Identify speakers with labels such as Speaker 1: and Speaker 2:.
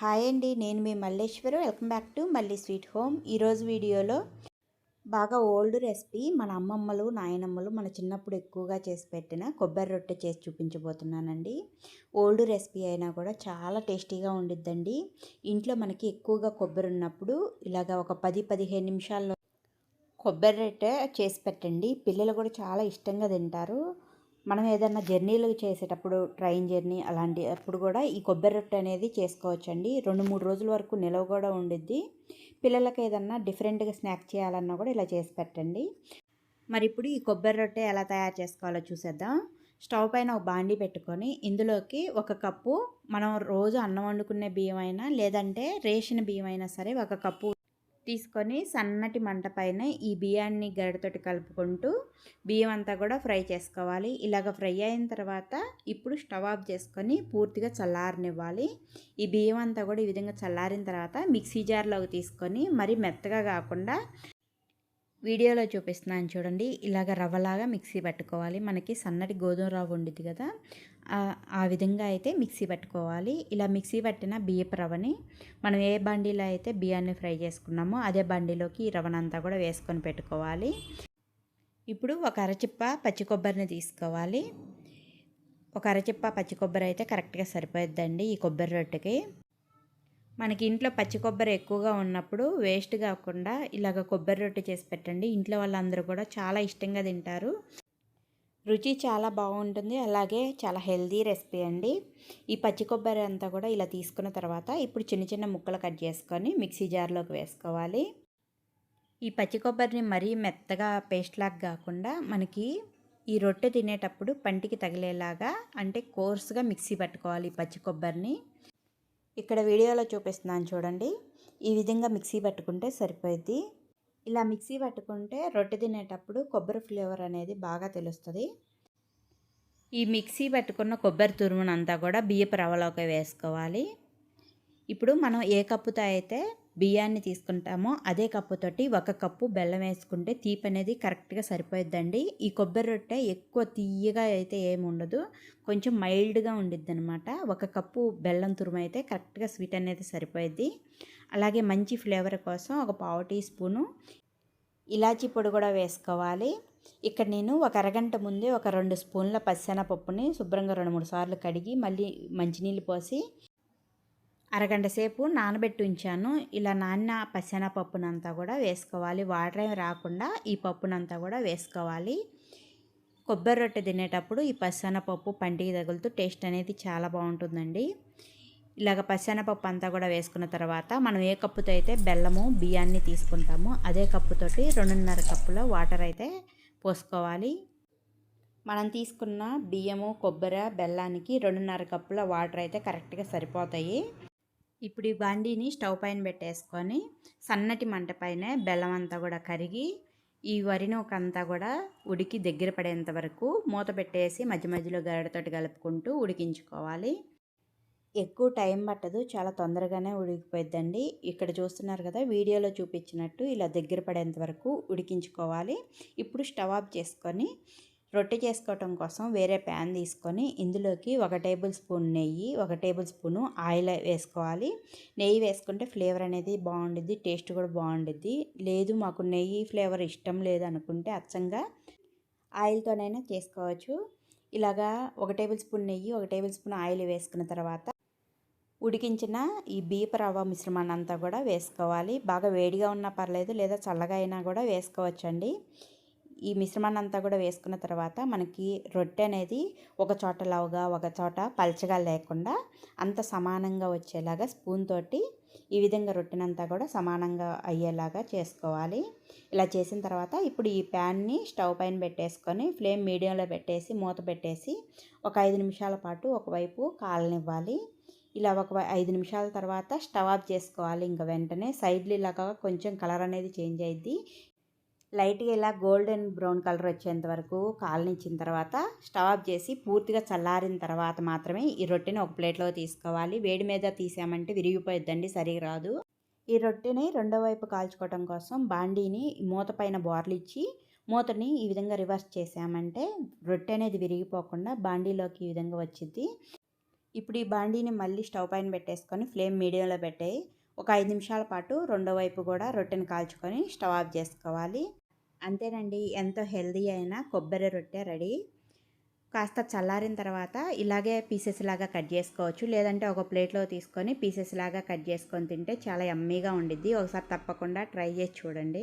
Speaker 1: Hi అండి నేను మీ మల్లేశ్వరు. వెల్కమ్ బ్యాక్ టు మళ్ళీ స్వీట్ హోమ్. ఈరోజు వీడియోలో బాగా ఓల్డ్ రెసిపీ మన అమ్మమ్మలు నాయనమ్మలు మన చిన్నప్పుడు ఎక్కువగా చేసి పెట్టిన కొబ్బరి రొట్టె చేసి చూపించబోతున్నానండి. ఓల్డ్ రెసిపీ అయినా కూడా చాలా టేస్టీగా ఉండిద్దండి. ఇంట్లో మనకి ఎక్కువగా కొబ్బరి ఉన్నప్పుడు ఇలాగ ఒక పది పదిహేను నిమిషాల్లో కొబ్బరి రొట్టె చేసి పెట్టండి. పిల్లలు కూడా చాలా ఇష్టంగా తింటారు. మనం ఏదైనా జర్నీలు చేసేటప్పుడు ట్రైన్ జర్నీ అలాంటి అప్పుడు కూడా ఈ కొబ్బరి రొట్టె అనేది చేసుకోవచ్చండి. రెండు మూడు రోజుల వరకు నిలవ కూడా ఉండిద్ది. పిల్లలకి ఏదన్నా డిఫరెంట్గా స్నాక్ చేయాలన్నా కూడా ఇలా చేసి పెట్టండి. మరి ఇప్పుడు ఈ కొబ్బరి రొట్టె ఎలా తయారు చేసుకోవాలో చూసేద్దాం. స్టవ్ పైన ఒక బాండి పెట్టుకొని ఇందులోకి ఒక కప్పు మనం రోజు అన్నం వండుకునే బియ్యం అయినా లేదంటే రేషన్ బియ్యం అయినా సరే ఒక కప్పు తీసుకొని సన్నటి మంట పైన ఈ బియ్యాన్ని గడితోటి కలుపుకుంటూ బియ్యం అంతా కూడా ఫ్రై చేసుకోవాలి. ఇలాగ ఫ్రై అయిన తర్వాత ఇప్పుడు స్టవ్ ఆఫ్ చేసుకొని పూర్తిగా చల్లారనివ్వాలి. ఈ బియ్యం అంతా కూడా ఈ విధంగా చల్లారిన తర్వాత మిక్సీ జార్లోకి తీసుకొని మరి మెత్తగా కాకుండా వీడియోలో చూపిస్తున్నాను చూడండి. ఇలాగ రవ్వలాగా మిక్సీ పట్టుకోవాలి. మనకి సన్నటి గోధుమ రవ్వ ఉండిద్ది కదా. ఆ విధంగా అయితే మిక్సీ పట్టుకోవాలి. ఇలా మిక్సీ పట్టిన బియ్యపు రవ్వని మనం ఏ బండిలో అయితే బియ్యాన్ని ఫ్రై చేసుకున్నామో అదే బండిలోకి ఈ రవ్వనంతా కూడా వేసుకొని పెట్టుకోవాలి. ఇప్పుడు ఒక అరచిప్ప పచ్చి కొబ్బరిని తీసుకోవాలి. ఒక అరచిప్ప పచ్చి కొబ్బరి అయితే కరెక్ట్గా సరిపోద్దండి ఈ కొబ్బరి రొట్టెకి. మనకి ఇంట్లో పచ్చి కొబ్బరి ఎక్కువగా ఉన్నప్పుడు వేస్ట్ కాకుండా ఇలాగ కొబ్బరి రొట్టె చేసి పెట్టండి. ఇంట్లో వాళ్ళందరూ కూడా చాలా ఇష్టంగా తింటారు. రుచి చాలా బాగుంటుంది. అలాగే చాలా హెల్దీ రెసిపీ అండి. ఈ పచ్చి కొబ్బరి అంతా కూడా ఇలా తీసుకున్న తర్వాత ఇప్పుడు చిన్న చిన్న ముక్కలు కట్ చేసుకొని మిక్సీ జార్లోకి వేసుకోవాలి. ఈ పచ్చి కొబ్బరిని మరీ మెత్తగా పేస్ట్ లాగా కాకుండా మనకి ఈ రొట్టె తినేటప్పుడు పంటికి తగిలేలాగా అంటే కోర్సుగా మిక్సీ పట్టుకోవాలి ఈ పచ్చి కొబ్బరిని. ఇక్కడ వీడియోలో చూపిస్తున్నాను చూడండి. ఈ విధంగా మిక్సీ పట్టుకుంటే సరిపోద్ది ఇలా మిక్సీ పట్టుకుంటే రొట్టె తినేటప్పుడు కొబ్బరి ఫ్లేవర్ అనేది బాగా తెలుస్తుంది. ఈ మిక్సీ పట్టుకున్న కొబ్బరి తురుమునంతా కూడా బియ్యపు రవ్వలోకి వేసుకోవాలి. ఇప్పుడు మనం ఏ కప్పుతో అయితే బియ్యాన్ని తీసుకుంటామో. అదే కప్పుతోటి ఒక కప్పు బెల్లం వేసుకుంటే తీపి అనేది కరెక్ట్గా సరిపోయిద్దండి. ఈ కొబ్బరి రొట్టె ఎక్కువ తీయగా అయితే ఏమి ఉండదు. కొంచెం మైల్డ్గా ఉండిద్ది అనమాట ఒక కప్పు బెల్లం తురుము అయితే కరెక్ట్గా స్వీట్ అనేది సరిపోయిద్ది. అలాగే మంచి ఫ్లేవర్ కోసం ఒక పావు టీ స్పూను ఇలాచీ పొడి కూడా వేసుకోవాలి. ఇక్కడ నేను ఒక అరగంట ముందే ఒక రెండు స్పూన్ల పప్పుని శుభ్రంగా రెండు మూడు సార్లు కడిగి మళ్ళీ మంచినీళ్ళు పోసి అరగంట సేపు నానబెట్టి ఉంచాను. ఇలా నాన్న పప్పునంతా కూడా వేసుకోవాలి. వాటర్ ఏమి రాకుండా ఈ పప్పునంతా కూడా వేసుకోవాలి. కొబ్బరి రొట్టె తినేటప్పుడు ఈ పప్పు పంటికి తగులుతూ టేస్ట్ అనేది చాలా బాగుంటుందండి. ఇలాగ పప్పు అంతా కూడా వేసుకున్న తర్వాత మనం ఏ కప్పుతో అయితే బెల్లము బియ్యాన్ని తీసుకుంటామో అదే కప్పుతోటి రెండున్నర కప్పులో వాటర్ అయితే పోసుకోవాలి. మనం తీసుకున్న బియ్యము కొబ్బరి బెల్లానికి రెండున్నర కప్పుల వాటర్ అయితే కరెక్ట్గా సరిపోతాయి. ఇప్పుడు ఈ బండిని స్టవ్ పైన పెట్టేసుకొని సన్నటి మంట పైన బెల్లం అంతా కూడా కరిగి ఈ వరి నూకంతా కూడా ఉడికి దగ్గర పడేంత వరకు మూత పెట్టేసి మధ్య మధ్యలో గరడతోటి కలుపుకుంటూ ఉడికించుకోవాలి. ఎక్కువ టైం పట్టదు చాలా తొందరగానే ఉడికిపోయిద్దండి. ఇక్కడ చూస్తున్నారు కదా వీడియోలో చూపించినట్టు ఇలా దగ్గర పడేంత వరకు ఉడికించుకోవాలి. ఇప్పుడు స్టవ్ ఆఫ్ చేసుకొని రొట్టె చేసుకోవటం కోసం వేరే ప్యాన్ తీసుకొని ఇందులోకి ఒక టేబుల్ స్పూన్ నెయ్యి ఒక టేబుల్ స్పూను ఆయిల్ వేసుకోవాలి. నెయ్యి వేసుకుంటే ఫ్లేవర్ అనేది బాగుండిద్ది టేస్ట్ కూడా బాగుండిద్ది. లేదు మాకు నెయ్యి ఫ్లేవర్ ఇష్టం లేదు అనుకుంటే అచ్చంగా ఆయిల్తోనైనా చేసుకోవచ్చు. ఇలాగా ఒక టేబుల్ స్పూన్ నెయ్యి ఒక టేబుల్ స్పూన్ ఆయిల్ వేసుకున్న తర్వాత ఉడికించిన ఈ బీప రవ్వ మిశ్రమాన్ని అంతా కూడా వేసుకోవాలి. బాగా వేడిగా ఉన్నా పర్లేదు లేదా చల్లగా అయినా కూడా వేసుకోవచ్చండి. ఈ మిశ్రమాన్ని అంతా కూడా వేసుకున్న తర్వాత మనకి రొట్టె అనేది ఒక చోట లావుగా ఒక చోట పల్చగా లేకుండా అంత సమానంగా వచ్చేలాగా స్పూన్ తోటి ఈ విధంగా రొట్టెనంతా కూడా సమానంగా అయ్యేలాగా చేసుకోవాలి. ఇలా చేసిన తర్వాత ఇప్పుడు ఈ ప్యాన్ని స్టవ్ పైన పెట్టేసుకొని ఫ్లేమ్ మీడియంలో పెట్టేసి మూత పెట్టేసి ఒక ఐదు నిమిషాల పాటు ఒకవైపు కాలనివ్వాలి. ఇలా ఒక ఐదు నిమిషాల తర్వాత స్టవ్ ఆఫ్ చేసుకోవాలి. ఇంకా వెంటనే సైడ్లు ఇలాగా కొంచెం కలర్ అనేది చేంజ్ అయ్యిద్ది లైట్గా ఇలా గోల్డెన్ బ్రౌన్ కలర్ వచ్చేంత వరకు కాలనిచ్చిన తర్వాత స్టవ్ ఆఫ్ చేసి పూర్తిగా చల్లారిన తర్వాత మాత్రమే ఈ రొట్టెని ఒక ప్లేట్లో తీసుకోవాలి. వేడి మీద తీసామంటే విరిగిపోయిద్దండి సరిగా రాదు. ఈ రొట్టెని రెండో వైపు కాల్చుకోవడం కోసం బాండీని మూత పైన బోర్లు ఇచ్చి మూతని ఈ విధంగా రివర్స్ చేసామంటే రొట్టె అనేది విరిగిపోకుండా బాండీలోకి ఈ విధంగా వచ్చింది ఇప్పుడు ఈ బాండీని మళ్ళీ స్టవ్ పైన పెట్టేసుకొని ఫ్లేమ్ మీడియంలో పెట్టాయి. ఒక ఐదు నిమిషాల పాటు రెండో వైపు కూడా రొట్టెని కాల్చుకొని స్టవ్ ఆఫ్ చేసుకోవాలి. అంతేనండి. ఎంతో హెల్దీ అయిన కొబ్బరి రొట్టె రెడీ. కాస్త చల్లారిన తర్వాత ఇలాగే పీసెస్ లాగా కట్ చేసుకోవచ్చు. లేదంటే ఒక ప్లేట్లో తీసుకొని పీసెస్ లాగా కట్ చేసుకొని తింటే చాలా యమ్మీగా ఉండిద్ది. ఒకసారి తప్పకుండా ట్రై చేసి చూడండి.